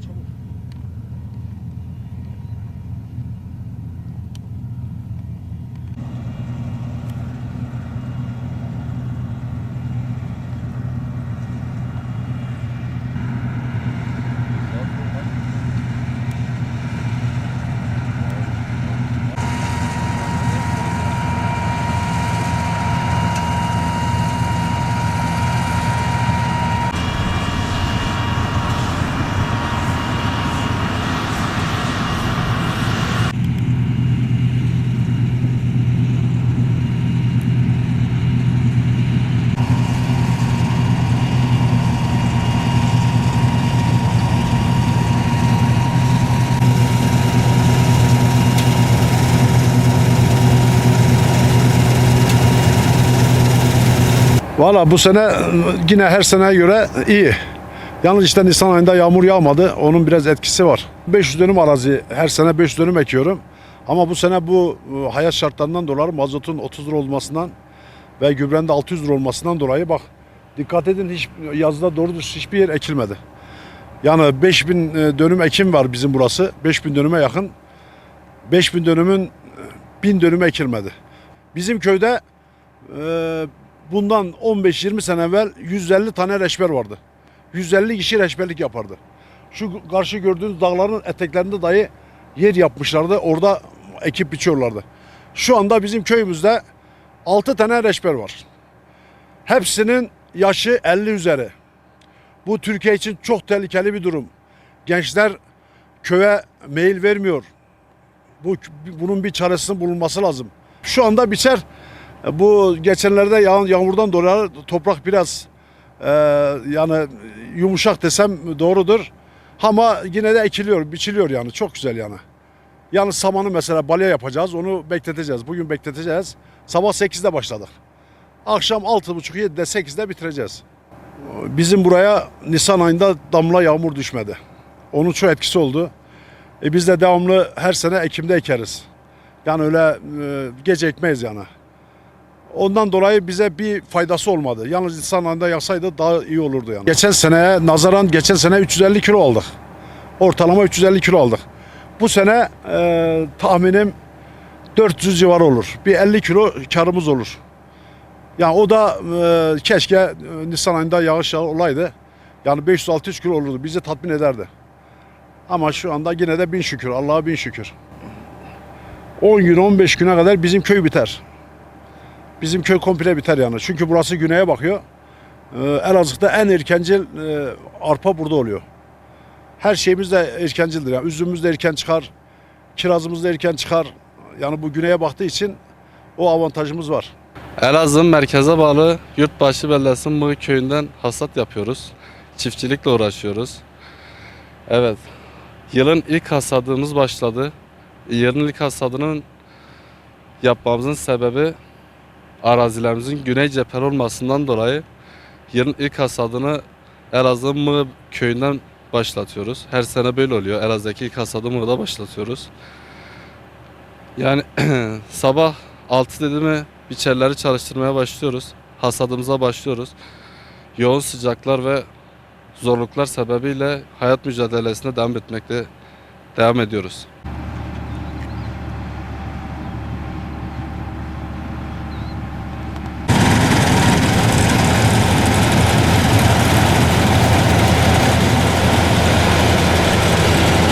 저거. Valla bu sene yine her seneye göre iyi. Yalnız işte Nisan ayında yağmur yağmadı. Onun biraz etkisi var. 500 dönüm arazi her sene 500 dönüm ekiyorum. Ama bu sene bu e, hayat şartlarından dolayı mazotun 30 lira olmasından ve gübrenin de 600 lira olmasından dolayı bak dikkat edin hiç yazda doğru dürüst hiçbir yer ekilmedi. Yani 5000 e, dönüm ekim var bizim burası. 5000 dönüme yakın. 5000 dönümün e, 1000 dönüme ekilmedi. Bizim köyde e, bundan 15-20 sene evvel 150 tane reçber vardı. 150 kişi reçberlik yapardı. Şu karşı gördüğünüz dağların eteklerinde dahi yer yapmışlardı. Orada ekip biçiyorlardı. Şu anda bizim köyümüzde 6 tane reçber var. Hepsinin yaşı 50 üzeri. Bu Türkiye için çok tehlikeli bir durum. Gençler köye meyil vermiyor. Bu bunun bir çaresinin bulunması lazım. Şu anda biçer. Bu geçenlerde yağan yağmurdan dolayı toprak biraz e, yani yumuşak desem doğrudur. Ama yine de ekiliyor, biçiliyor yani. Çok güzel yani. Yani samanı mesela balya yapacağız. Onu bekleteceğiz. Bugün bekleteceğiz. Sabah 8'de başladık. Akşam 6.30-7'de 8'de bitireceğiz. Bizim buraya Nisan ayında damla yağmur düşmedi. Onun çok etkisi oldu. E biz de devamlı her sene Ekim'de ekeriz. Yani öyle e, gece ekmeyiz yani. Ondan dolayı bize bir faydası olmadı. Yalnız Nisan ayında yasaydı daha iyi olurdu yani. Geçen seneye nazaran geçen sene 350 kilo aldık. Ortalama 350 kilo aldık. Bu sene e, tahminim 400 civarı olur. Bir 50 kilo karımız olur. Yani o da e, keşke e, Nisan ayında yağış olaydı. Yani 500-600 kilo olurdu. Bizi tatmin ederdi. Ama şu anda yine de bin şükür. Allah'a bin şükür. 10 gün 15 güne kadar bizim köy biter. Bizim köy komple biter yani. Çünkü burası güneye bakıyor. Ee, Elazığ'da en erkencil e, arpa burada oluyor. Her şeyimiz de erkencildir. Yani üzümümüz de erken çıkar. Kirazımız da erken çıkar. Yani bu güneye baktığı için o avantajımız var. Elazığ merkeze bağlı Yurtbaşı Beldesi Mığ köyünden hasat yapıyoruz. Çiftçilikle uğraşıyoruz. Evet. Yılın ilk hasadımız başladı. Yılın ilk hasadının yapmamızın sebebi arazilerimizin güney cepheli olmasından dolayı yılın ilk hasadını Elazığ Mığ köyünden başlatıyoruz. Her sene böyle oluyor. Elazığ'daki ilk hasadı Mığ'da başlatıyoruz. Yani sabah 6 dedi mi biçerleri çalıştırmaya başlıyoruz. Hasadımıza başlıyoruz. Yoğun sıcaklar ve zorluklar sebebiyle hayat mücadelesine devam etmekte devam ediyoruz.